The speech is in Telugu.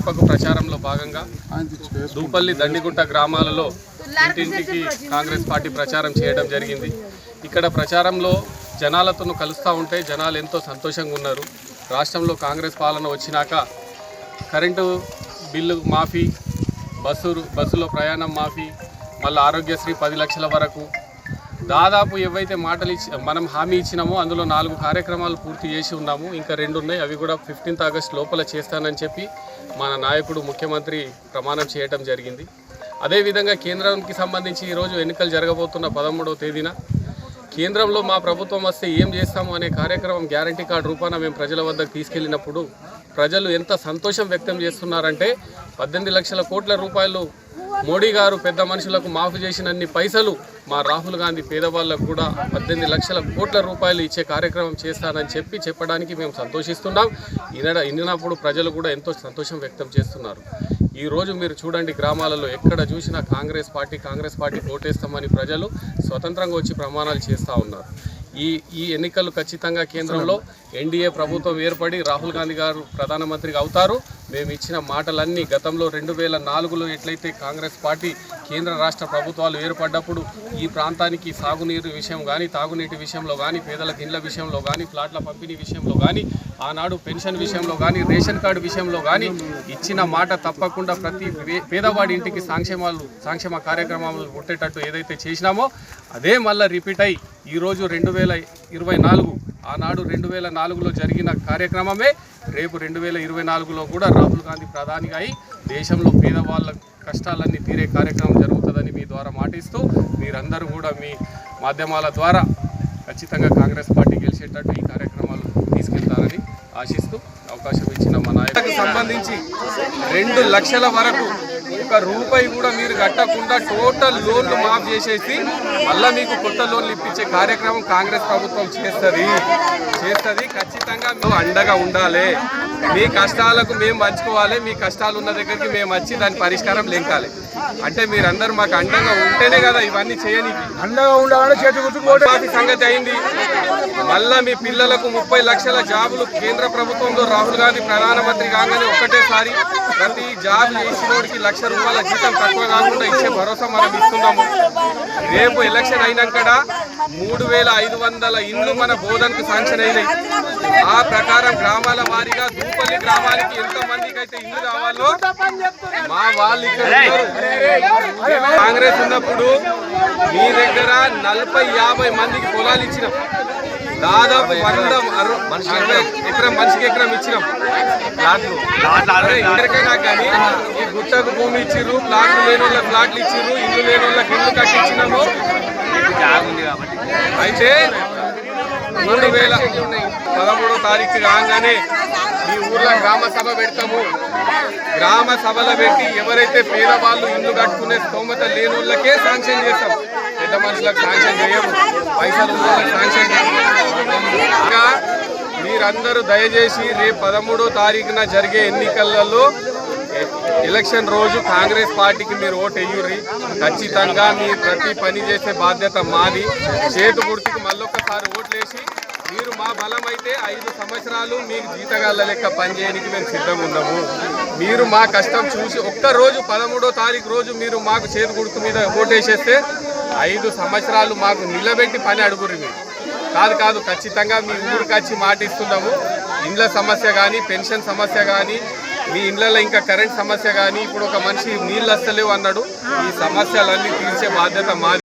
గడపకు ప్రచారంలో భాగంగా దూపల్లి దండిగుంట గ్రామాలలో ఇంటింటికి కాంగ్రెస్ పార్టీ ప్రచారం చేయడం జరిగింది. ఇక్కడ ప్రచారంలో జనాలతో కలుస్తూ ఉంటే జనాలు ఎంతో సంతోషంగా ఉన్నారు. రాష్ట్రంలో కాంగ్రెస్ పాలన వచ్చినాక కరెంటు బిల్లు మాఫీ బస్సు బస్సులో ప్రయాణం మాఫీ మళ్ళీ ఆరోగ్యశ్రీ పది లక్షల వరకు. దాదాపు ఏవైతే మాటలు ఇచ్చి మనం హామీ ఇచ్చినామో అందులో నాలుగు కార్యక్రమాలు పూర్తి చేసి ఉన్నాము. ఇంకా రెండు ఉన్నాయి. అవి కూడా ఫిఫ్టీన్త్ ఆగస్ట్ లోపల చేస్తానని చెప్పి మన నాయకుడు ముఖ్యమంత్రి ప్రమాణం చేయటం జరిగింది. అదేవిధంగా కేంద్రానికి సంబంధించి ఈరోజు ఎన్నికలు జరగబోతున్న పదమూడవ తేదీన కేంద్రంలో మా ప్రభుత్వం వస్తే ఏం చేస్తాము అనే కార్యక్రమం గ్యారంటీ కార్డు రూపాన మేము ప్రజల వద్దకు తీసుకెళ్ళినప్పుడు ప్రజలు ఎంత సంతోషం వ్యక్తం చేస్తున్నారంటే పద్దెనిమిది లక్షల కోట్ల రూపాయలు మోడీ గారు పెద్ద మనుషులకు మాఫీ చేసినన్ని పైసలు మా రాహుల్ గాంధీ పేదవాళ్ళకు కూడా పద్దెనిమిది లక్షల కోట్ల రూపాయలు ఇచ్చే కార్యక్రమం చేస్తానని చెప్పి చెప్పడానికి మేము సంతోషిస్తున్నాం. ఇనడ ఇన్నప్పుడు ప్రజలు కూడా ఎంతో సంతోషం వ్యక్తం చేస్తున్నారు. ఈ రోజు మీరు చూడండి గ్రామాలలో ఎక్కడ చూసినా కాంగ్రెస్ పార్టీ కాంగ్రెస్ పార్టీ ఓటేస్తామని ప్రజలు స్వతంత్రంగా వచ్చి ప్రమాణాలు చేస్తూ ఉన్నారు. ఈ ఈ ఎన్నికలు ఖచ్చితంగా కేంద్రంలో ఎన్డీఏ ప్రభుత్వం ఏర్పడి రాహుల్ గాంధీ గారు ప్రధానమంత్రిగా అవుతారు. మేము ఇచ్చిన మాటలన్నీ గతంలో రెండు వేల నాలుగులో ఎట్లయితే కాంగ్రెస్ పార్టీ కేంద్ర రాష్ట్ర ప్రభుత్వాలు ఏర్పడ్డప్పుడు ఈ ప్రాంతానికి సాగునీరు విషయం కానీ తాగునీటి విషయంలో కానీ పేదల గిండ్ల విషయంలో కానీ ప్లాట్ల పంపిణీ విషయంలో కానీ ఆనాడు పెన్షన్ విషయంలో కానీ రేషన్ కార్డు విషయంలో కానీ ఇచ్చిన మాట తప్పకుండా ప్రతి పేదవాడి ఇంటికి సంక్షేమాలు సంక్షేమ కార్యక్రమాలు కొట్టేటట్టు ఏదైతే చేసినామో అదే మళ్ళీ రిపీట్ అయ్యి ఈరోజు రెండు వేల ఇరవై నాలుగు ఆనాడు రెండు వేల నాలుగులో జరిగిన కార్యక్రమమే రేపు రెండు వేల ఇరవై నాలుగులో కూడా రాహుల్ గాంధీ ప్రధానిగా అయి దేశంలో పేదవాళ్ళ కష్టాలన్నీ తీరే కార్యక్రమం జరుగుతుందని మీ ద్వారా మాటిస్తూ మీరందరూ కూడా మీ మాధ్యమాల ద్వారా ఖచ్చితంగా కాంగ్రెస్ పార్టీ గెలిచేటట్టు ఈ కార్యక్రమాలు తీసుకెళ్తారని ఆశిస్తూ అవకాశం ఇచ్చిన మా నాయకులకు సంబంధించి రెండు లక్షల వరకు ఒక రూపాయి కూడా మీరు కట్టకుండా టోటల్ లోన్లు మాఫ్ చేసేసి మళ్ళీ మీకు కొత్త లోన్లు ఇప్పించే కార్యక్రమం కాంగ్రెస్ ప్రభుత్వం చేస్తుంది. చేస్తుంది. ఖచ్చితంగా మేము అండగా ఉండాలి. మీ కష్టాలకు మేము పంచుకోవాలి. మీ కష్టాలు ఉన్న దగ్గరికి మేము వచ్చి దాని పరిష్కారం లెంకాలి అంటే మీరందరూ మాకు అండగా ఉంటేనే కదా ఇవన్నీ చేయనీకి. అండగా ఉండాలని చేతి సంగతి అయింది. మళ్ళా మీ పిల్లలకు ముప్పై లక్షల జాబులు కేంద్ర ప్రభుత్వంలో రాహుల్ గాంధీ ప్రధానమంత్రి కాగానే ఒకటేసారి ప్రతి జాబ్ చేసినోడికి లక్ష రూపాయల జీతం తక్కువ కాకుండా ఇచ్చే భరోసా మనం ఇస్తున్నాము. రేపు ఎలక్షన్ అయినాకడ మూడు వేల ఐదు వందల ఇండ్లు మన బోధనకు శాంక్షన్ అయినాయి. ఆ ప్రకారం గ్రామాల వారీగా దూపల్లి గ్రామానికి ఎంత మందికి అయితే ఇల్లు కావాలో మా వాళ్ళు ఇక్కడ కాంగ్రెస్ ఉన్నప్పుడు మీ దగ్గర నలభై యాభై మందికి పొలాలు ఇచ్చినాం. దాదాపు వంద అరవై ఎకరం మనిషికి ఎకరం ఇచ్చినాం. ప్లాట్లు. ఎవరికైనా కానీ ఈ గుట్టకు భూమి ఇచ్చిర్రు ప్లాట్లు లేని వాళ్ళకి ప్లాట్లు ఇచ్చిర్రు ఇల్లు లేని వాళ్ళకి ఇల్లు కట్టించినాము. అయితే మూడు వేల పదమూడో తారీఖు కాగానే ఈ ఊర్లో గ్రామ సభ పెడతాము. గ్రామ సభలో పెట్టి ఎవరైతే పేదవాళ్ళు ఇల్లు కట్టుకునే స్తోమత లేని వాళ్ళకే శాంక్షన్ చేస్తాం. పెద్ద మనుషులకు శాంక్షన్ చేయము. పైసలు శాంక్షన్ చేయము. మీరందరూ దయచేసి రేపు పదమూడో తారీఖున జరిగే ఎన్నికలలో ఎలక్షన్ రోజు కాంగ్రెస్ పార్టీకి మీరు ఓటు వేయుర్రి. ఖచ్చితంగా మీ ప్రతి పని చేసే బాధ్యత మాది. చేతు గుర్తుకు మళ్ళొక్కసారి ఓట్లేసి మీరు మా బలం అయితే ఐదు సంవత్సరాలు మీకు జీతగాళ్ళ లెక్క పనిచేయడానికి మేము సిద్ధంగా ఉన్నాము. మీరు మా కష్టం చూసి ఒక్క రోజు పదమూడో తారీఖు రోజు మీరు మాకు చేతు గుర్తు మీద ఓటేసేస్తే ఐదు సంవత్సరాలు మాకు నిలబెట్టి పని అడుగురు మీరు. కాదు కాదు ఖచ్చితంగా మీ ఊరికి వచ్చి మాటిస్తున్నాము. ఇండ్ల సమస్య కానీ పెన్షన్ సమస్య కానీ మీ ఇండ్లలో ఇంకా కరెంట్ సమస్య కానీ ఇప్పుడు ఒక మనిషి నీళ్ళు వస్తలేవు అన్నాడు. ఈ సమస్యలన్నీ తీర్చే బాధ్యత మాది.